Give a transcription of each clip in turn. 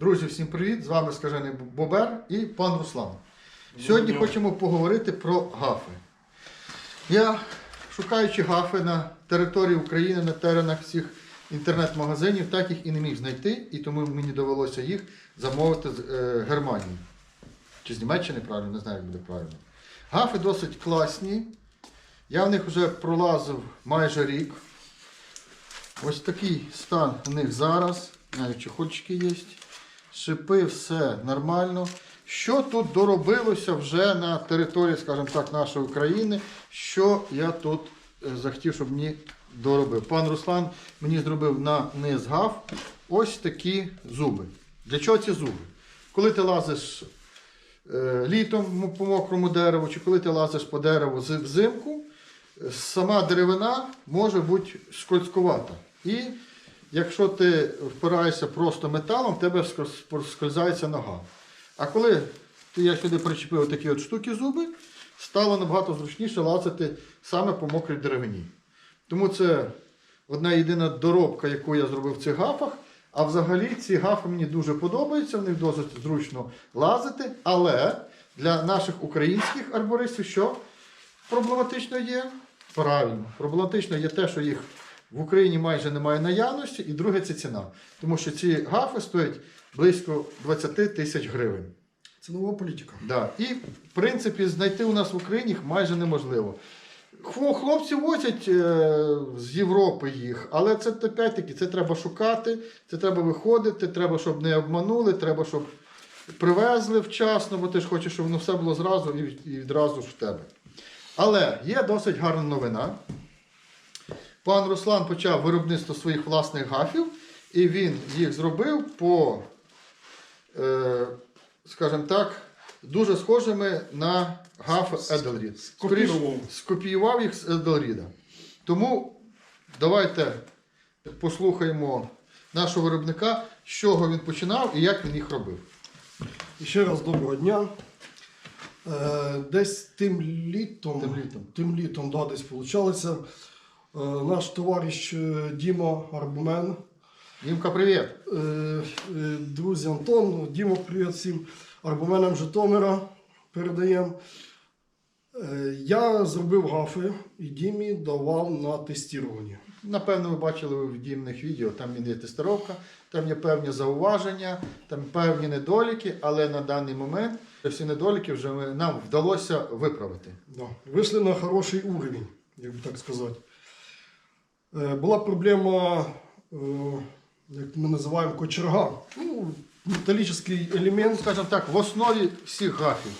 Друзі, всім привіт! З вами скажений Бобер і пан Руслан. Сьогодні хочемо поговорити про гафи. Я, шукаючи гафи на території України, на теренах всіх інтернет-магазинів, так їх і не міг знайти, і тому мені довелося їх замовити з е, Германії. Чи з Німеччини правильно, не знаю, як буде правильно. Гафи досить класні. Я в них вже пролазив майже рік. Ось такий стан у них зараз. Навіть чехольчики є. Шипи, все нормально. Що тут доробилося вже на території, скажімо так, нашої України, що я тут е, захотів, щоб мені доробив. Пан Руслан мені зробив на низ гав ось такі зуби. Для чого ці зуби? Коли ти лазиш е, літом по мокрому дереву, чи коли ти лазиш по дереву взимку, е, сама деревина може бути скользкувата. І якщо ти впираєшся просто металом, в тебе скользається нога. А коли ти я сюди причепив такі от штуки зуби, стало набагато зручніше лазити саме по мокрій деревині. Тому це одна єдина доробка, яку я зробив в цих гафах. А взагалі ці гафи мені дуже подобаються, в них досить зручно лазити. Але для наших українських арбористів що проблематично є? Правильно, проблематично є те, що їх в Україні майже немає наявності, і друге це ціна. Тому що ці гафи стоять близько 20 тисяч гривень. Це нова політика. Да. І, в принципі, знайти у нас в Україні їх майже неможливо. Хлопці возять е, з Європи їх, але це опять-таки, це треба шукати, це треба виходити, треба, щоб не обманули, треба, щоб привезли вчасно, бо ти ж хочеш, щоб воно все було зразу і, і відразу ж в тебе. Але є досить гарна новина. Пан Руслан почав виробництво своїх власних гафів, і він їх зробив по е, скажімо так, дуже схожими на гаф Еделрід. Скопіював. Їх з Еделріда. Тому давайте послухаємо нашого виробника, з чого він починав і як він їх робив. І ще раз доброго дня. Е, десь тим літом, Тим літом. тим літом да, десь получалося. Е, наш товариш е, Діма Арбумен, Дімка, привіт! е, друзі Антон, Діма, привіт всім Арбуменам Житомира передаємо. Я зробив гафи і Дімі давав на тестування. Напевно, ви бачили в дімних відео, там є тестировка, там є певні зауваження, там певні недоліки, але на даний момент всі недоліки вже нам вдалося виправити. Да. Вийшли на хороший уровень, як би так сказати. Е, була проблема, е, як ми називаємо, кочерга. Ну, металічний елемент. скажімо так, в основі всіх гафів.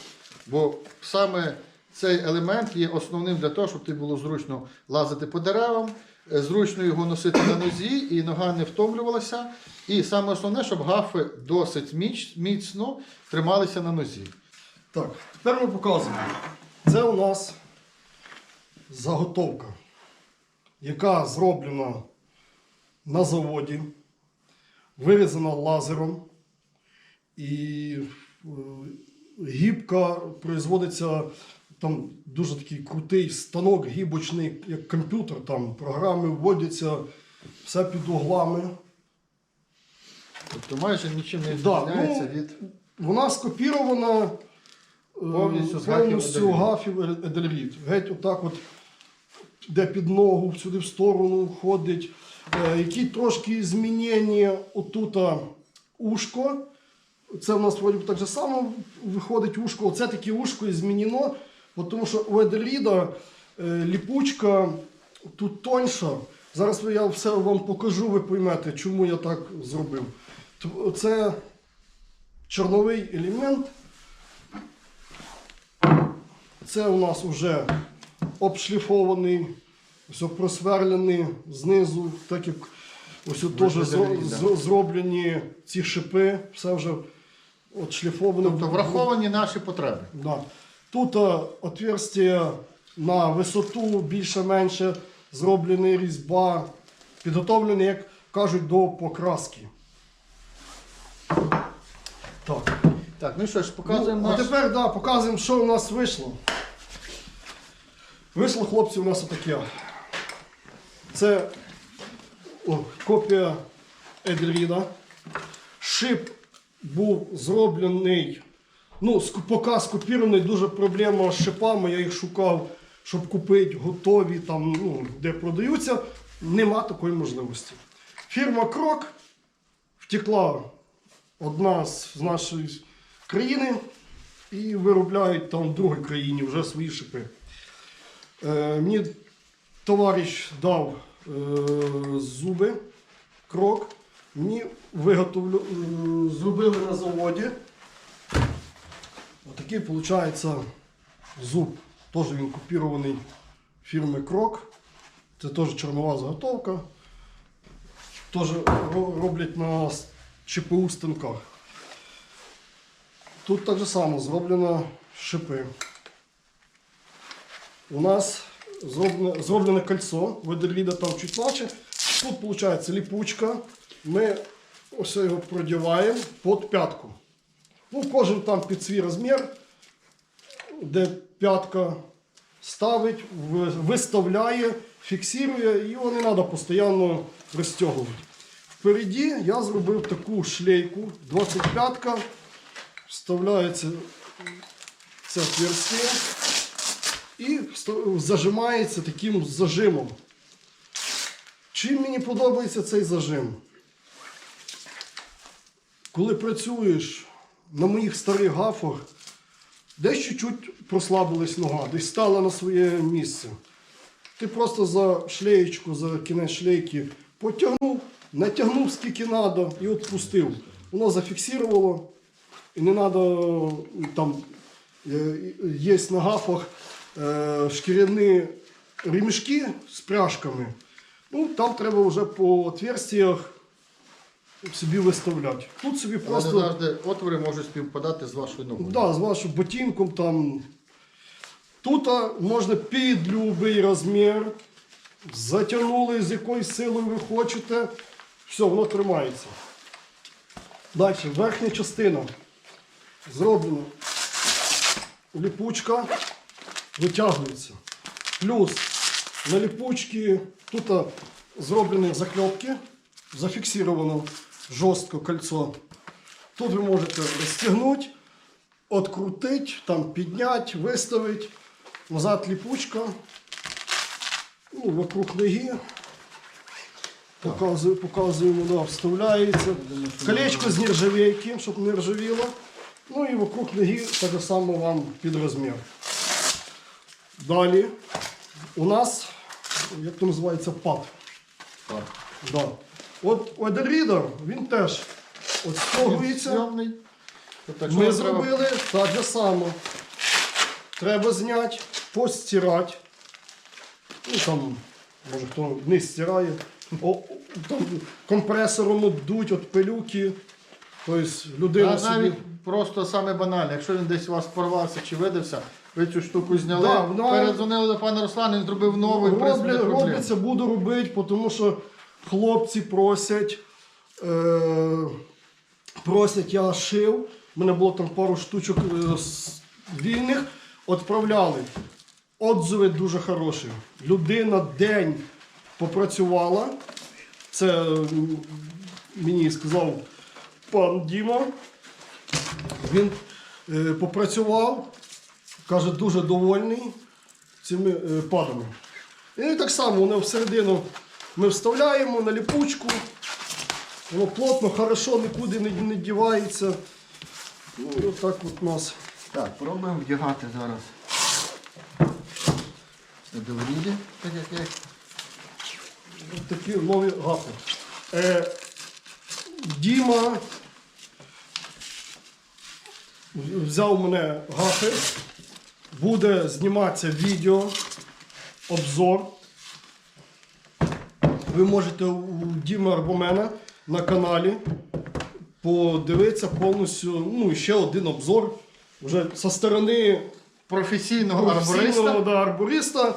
Бо саме цей елемент є основним для того, щоб тобі було зручно лазити по деревам, е, зручно його носити на нозі, і нога не втомлювалася. І саме основне, щоб гафи досить міцно трималися на нозі. Так, тепер ми показуємо. Це у нас заготовка, яка зроблена на заводі, вирізана лазером. І е, гібка производиться там дуже такий крутий станок гібочний, як комп'ютер, там програми вводяться, все під углами. Тобто майже нічим не Да, ну, від. Вона скопірована е, Повністю з гафів повністю гафів Е- Геть отак от, де під ногу, сюди в сторону ходить. Е, Які трошки змінення отут ушко. Це в нас вроді так же само виходить ушко. Оце таке ушко і змінено, тому що у Еделіда е, ліпучка тут тоньша. Зараз я все вам покажу, ви поймете, чому я так зробив. Це чорновий елемент. Це у нас вже обшліфований, все просверлений знизу, так як ось тут теж зроблені ці шипи, все вже отшліфовано. Тобто враховані наші потреби. Да. Тут е, на висоту більше-менше зроблений різьба, підготовлений, як кажуть, до покраски. Так. Так, ну що ж, показуємо Ну, наш. А тепер да, показуємо, що у нас вийшло. Вийшло, хлопці, у нас отаке. Це о, копія Едельріда. Шип був зроблений, ну, поки скопірований, дуже проблема з шипами. Я їх шукав, щоб купити готові, там, ну, де продаються. Нема такої можливості. Фірма Крок втекла одна з нашої країни і виробляють там в другій країні вже свої шипи. Е, мені товариш дав е, зуби, крок. Мені виготовлю, е, зробили на заводі. Отакий виходить зуб. Теж він копірований фірми Крок. Це теж чорнова заготовка. Теж роблять на ЧПУ станках. Тут так само зроблено шипи. У нас зроблене, зроблене кольцо, ведерліда там чуть наче. Тут виходить ліпучка. Ми ось його продіваємо під п'ятку. Ну, кожен там під свій розмір, де п'ятка ставить, виставляє, фіксує, і його не треба постійно розтягувати. Впереді я зробив таку шлейку 25-ка. Вставляється це отверстие і зажимається таким зажимом. Чим мені подобається цей зажим? Коли працюєш на моїх старих гафах, десь чуть-чуть прослабилась нога, десь стала на своє місце. Ти просто за шлеєчку, за кінець шлейки потягнув, натягнув скільки треба і відпустив. Воно зафіксувало. І не треба там е, є на гафах шкіряні ремішки з пряжками. Ну, там треба вже по отверстіях собі виставляти. Тут собі Але не завжди отвори можуть співпадати з вашою ногою. да, з вашим ботинком там. Тут можна під будь-який розмір. Затягнули з якою силою ви хочете. Все, воно тримається. Далі, верхня частина. Зроблена ліпучка витягується. Плюс на ліпучці тут зроблені закльопки, зафіксировано жорстко кольцо. Тут ви можете розтягнути, открутити, там підняти, виставити. Назад ліпучка. Ну, вокруг ноги. Показую, показуємо, да, вставляється. Колечко з нержавейки, щоб не ржавіло. Ну і вокруг ноги так само вам під розмір. Далі у нас, як то називається, пад. Так. Да. От Одерідер, він теж от стягується. Зйомний. Тобто, якщо Ми треба- зробили так же само. Треба зняти, постирати. Ну там, може хто не стирає. О, там, компресором обдуть від пилюки. Тобто людина А собі. навіть просто саме банальне, якщо він десь у вас порвався чи видався, ви цю штуку зняли, Да, вона- передзвонили до пана Руслана, він зробив новий, проблем. робиться, буду робити, тому що хлопці просять. Е, просять, я шив. У мене було там пару штучок е, з- вільних. Відправляли. Отзиви дуже хороші. Людина день попрацювала. Це м, мені сказав пан Діма. Він е, попрацював, каже, дуже довольний цими е, падами. І так само воно всередину ми вставляємо на ліпучку. Воно плотно, хорошо, нікуди не, не дівається. Ну, і отак от у нас. Так, пробуємо вдягати зараз. Довріді, так як я. От такі нові гафи. Е, Діма взяв мене гафи. Буде зніматися відео, обзор. Ви можете у Діма Арбомена на каналі подивитися повністю ну, ще один обзор. Вже зі сторони Професійного професійного арбориста. да, арбориста,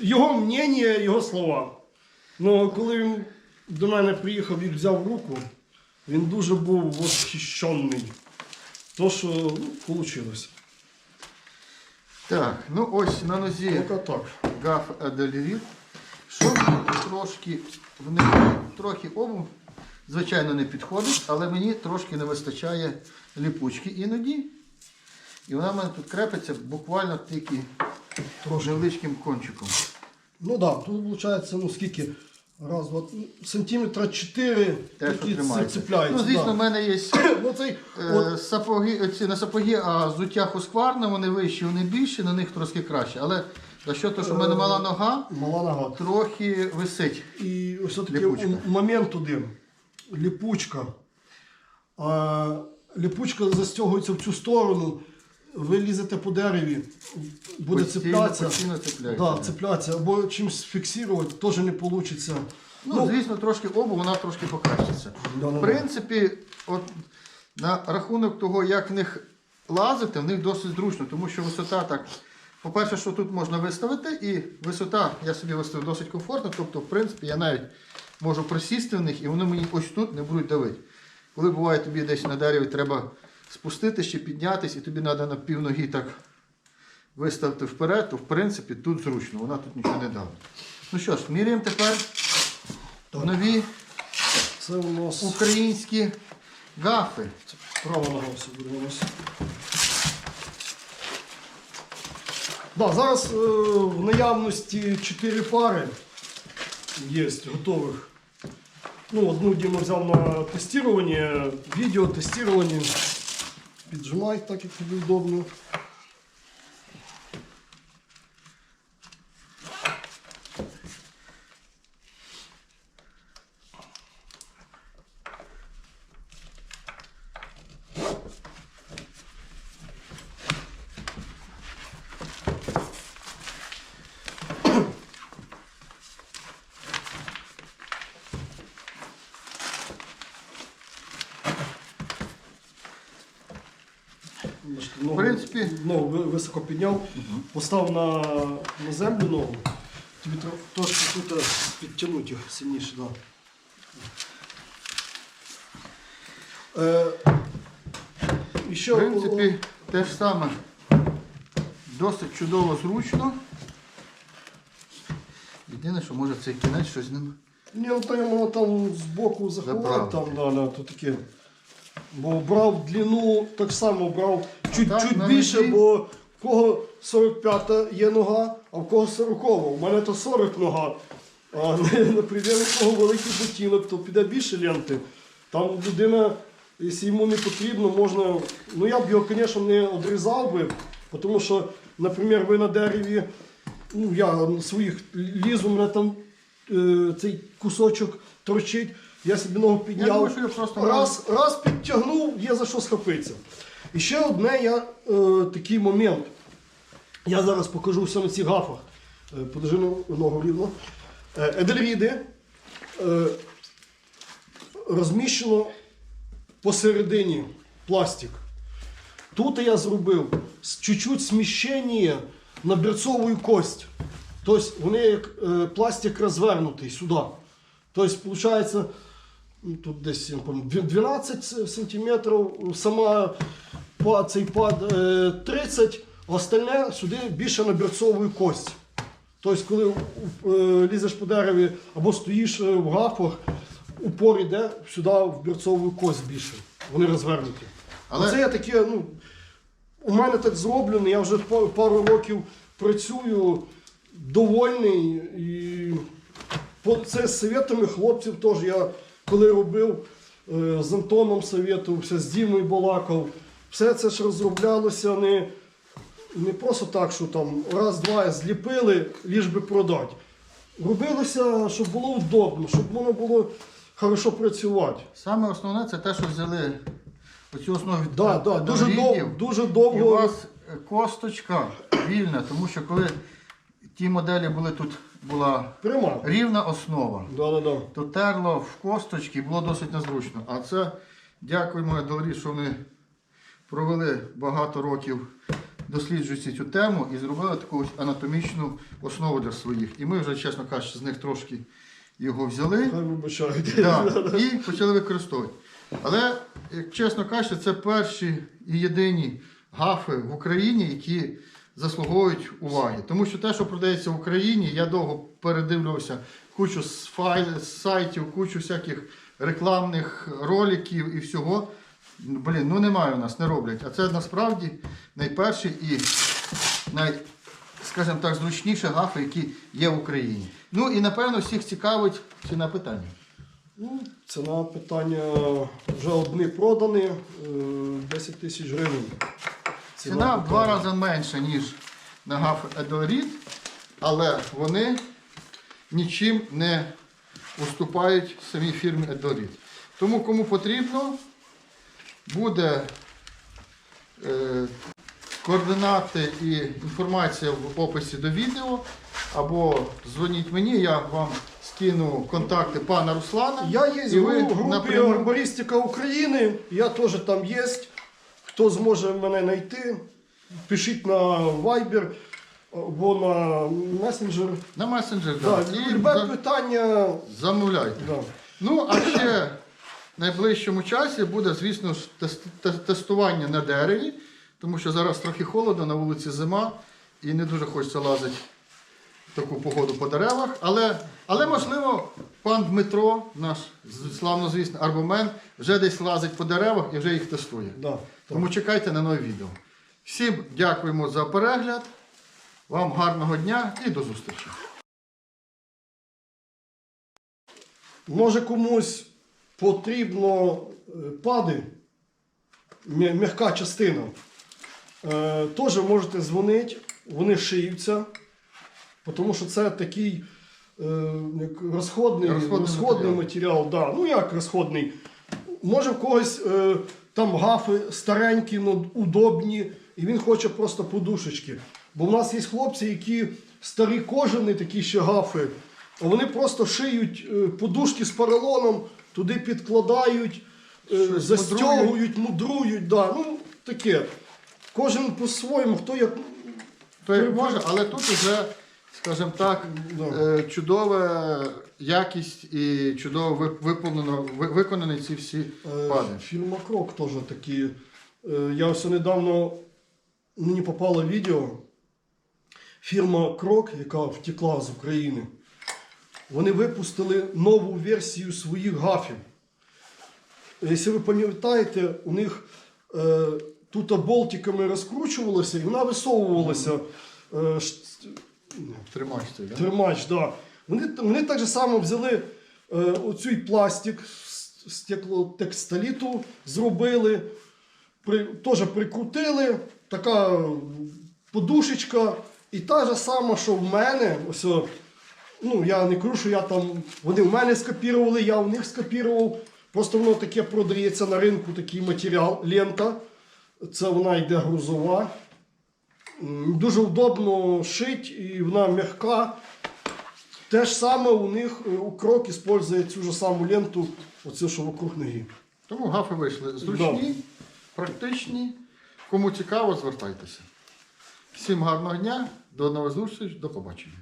його мнення, його слова. Ну, коли він до мене приїхав і взяв руку, він дуже був восхищений. То, що ну, вийшло. Так, ну ось на нозі гаф Аделіріт. Щоб трошки в них трохи обув звичайно, не підходить, але мені трошки не вистачає ліпучки іноді. І вона в мене тут крепиться буквально тільки невеличким кончиком. Ну так, да, тут виходить, ну скільки? Раз, два, ну, сантиметра 4 Те, що такі тримається. цепляються. Ну, звісно, в да. мене є ну, цей, е, от, сапоги, ці не сапоги, а взуття хускварне, вони вищі, вони більші, на них трошки краще. Але за що то, що в мене мала нога, мала нога. трохи висить. І ось такий Ліпучка. момент один. Ліпучка. А, ліпучка застягується в цю сторону. Ви лізете по дереві, буде Постійно, цеплятися. постійно цепляється, Да, да. цеплятися. Або чимось фіксувати, теж не вийде. Ну, звісно, трошки обув, вона трошки покращиться. Да-да-да. В принципі, от, на рахунок того, як в них лазити, в них досить зручно, тому що висота так. По-перше, що тут можна виставити, і висота я собі виставив досить комфортно. Тобто, в принципі, я навіть можу присісти в них, і вони мені ось тут не будуть давити. Коли буває тобі десь на дереві треба спуститись чи піднятись, і тобі треба на півноги так виставити вперед, то в принципі тут зручно, вона тут нічого не дала. Ну що ж, міряємо тепер нові Це у нас українські гафи. права нога все буде у нас. Да, зараз е, в наявності 4 пари є готових. Ну, одну Діма взяв на тестування, відео тестування. Піджимай так, як тобі удобно. Ногу, В принципі- ногу ви- високо підняв, постав на, на землю ногу. Тобі треба трошки тут е, підтягнути його сильніше. Да. Е, і ще, В принципі, те ж саме. Досить чудово зручно. Єдине, що може цей кінець щось з ним. Ні, ну то йому там збоку заховати, там, да, да, то таке. Бо брав длину, так само брав чуть, Так, на більше, ногі. бо в кого 45-та є нога, а в кого 40. У мене то 40 нога. А наприклад, у кого великий ботинок, то піде більше ленти. Там людина, якщо йому не потрібно, можна. Ну я б його, звісно, не одрізав би, тому що, наприклад, ви на дереві, ну я на своїх лізу, мене там е, цей кусочок торчить, я собі ногу підняв. думаю, що я просто раз, раз підтягнув, є за що схопитися. І ще одне я, е, такий момент. Я зараз покажу все на цих гафах. Е, подержи ногу- рівно. Е, Едельвіди е, розміщено посередині пластик. Тут я зробив чуть-чуть сміщення на берцову кость. Тобто вони як е, пластик розвернутий сюди. Тобто, виходить, ну, тут десь я не пам'ятаю, 12 сантиметрів, сама цей пад е, 30, а остальне сюди більше на берцову кость. Тобто, коли е, лізеш по дереві або стоїш е, в гафах, упор йде сюди в берцову кость більше. Вони розвернуті. Але- Це я таке, ну, у мене так зроблено, я вже пару років працюю довольний. І це з советами хлопців теж. Я коли робив е, з Антоном советувався, з Дімою балакав. Все це ж розроблялося не, не просто так, що там раз-два зліпили, ліж би продати. Робилося, щоб було вдобно, щоб воно було хорошо працювати. Саме основне це те, що взяли оцю основу від Да, да, дуже, дов, дуже І у довго. вас е, косточка вільна, тому що коли ті моделі були тут була Пряма. рівна основа, Да, да, да. то терло в косточки було досить незручно. А це дякуємо Едолрі, що вони провели багато років досліджуючи цю тему і зробили таку ось анатомічну основу для своїх. І ми вже, чесно кажучи, з них трошки його взяли. Да, і почали використовувати. Але, як чесно кажучи, це перші і єдині гафи в Україні, які заслуговують уваги. Тому що те, що продається в Україні, я довго передивлювався кучу з файл, з сайтів, кучу всяких рекламних роликів і всього. Блін, ну немає у нас, не роблять. А це насправді найперші і най, скажімо так, зручніші гафи, які є в Україні. Ну і напевно всіх цікавить ціна питання. Ну, ціна питання вже одні продані, е, 10 тисяч гривень. Ціна в два рази менша, ніж на гаф Edelrid, але вони нічим не уступають самій фірмі Edelrid. Тому кому потрібно, буде е, координати і інформація в описі до відео. Або дзвоніть мені, я вам скину контакти пана Руслана. Я є і в ви групі напряму- Арбористика України, я теж там є. Хто зможе мене знайти, пишіть на Viber або на месенджер. на месенджер. Да, да. І любе за- питання. замовляйте. Да. Ну, а ще найближчому часі буде, звісно тестування на дереві, тому що зараз трохи холодно, на вулиці зима і не дуже хочеться лазити в таку погоду по деревах. Але, але можливо, пан Дмитро, наш славнозвісний арбомен, вже десь лазить по деревах і вже їх тестує. Да. Тому чекайте на нове відео. Всім дякуємо за перегляд. Вам гарного дня і до зустрічі. Може комусь потрібно е, пади, м'яка частина. Е, Теж можете дзвонити, вони шиються, тому що це такий е, розходний, Розходний розходний, матеріал. Да. Ну як розходний? Може в когось там гафи старенькі, ну, удобні, і він хоче просто подушечки. Бо в нас є хлопці, які старі кожані, такі ще гафи, а вони просто шиють подушки з поролоном, туди підкладають, е, застягують, мудрують. Да. Ну, таке. Кожен по-своєму, хто як. То як може, але тут вже, скажімо так, Да. е, чудова якість і чудово ви- виповнено, ви- виконані ці всі Е, пади. Фірма Крок теж такі. Е, Я ось недавно мені попало відео. Фірма Крок, яка втекла з України, вони випустили нову версію своїх гафів. Якщо ви пам'ятаєте, у них е, тут болтиками розкручувалося і вона висовувалася. Е, ш- Тримач цей, да? Тримач, да. Вони, вони так же само взяли е, оцей пластик з стеклотекстиліту, зробили, при, теж прикрутили, така подушечка. І та ж сама, що в мене, ось, ну я не кажу, що я там, вони в мене скопірували, я в них скопірував. Просто воно таке продається на ринку такий матеріал, лента. Це вона йде грузова. Дуже удобно шить і вона м'яка. Те ж саме у них е, у крок використовує цю ж саму ленту, оце що вокруг ноги. Тому гафи вийшли зручні, практичні. Кому цікаво, звертайтеся. Всім гарного дня, до нових зустріч, до побачення.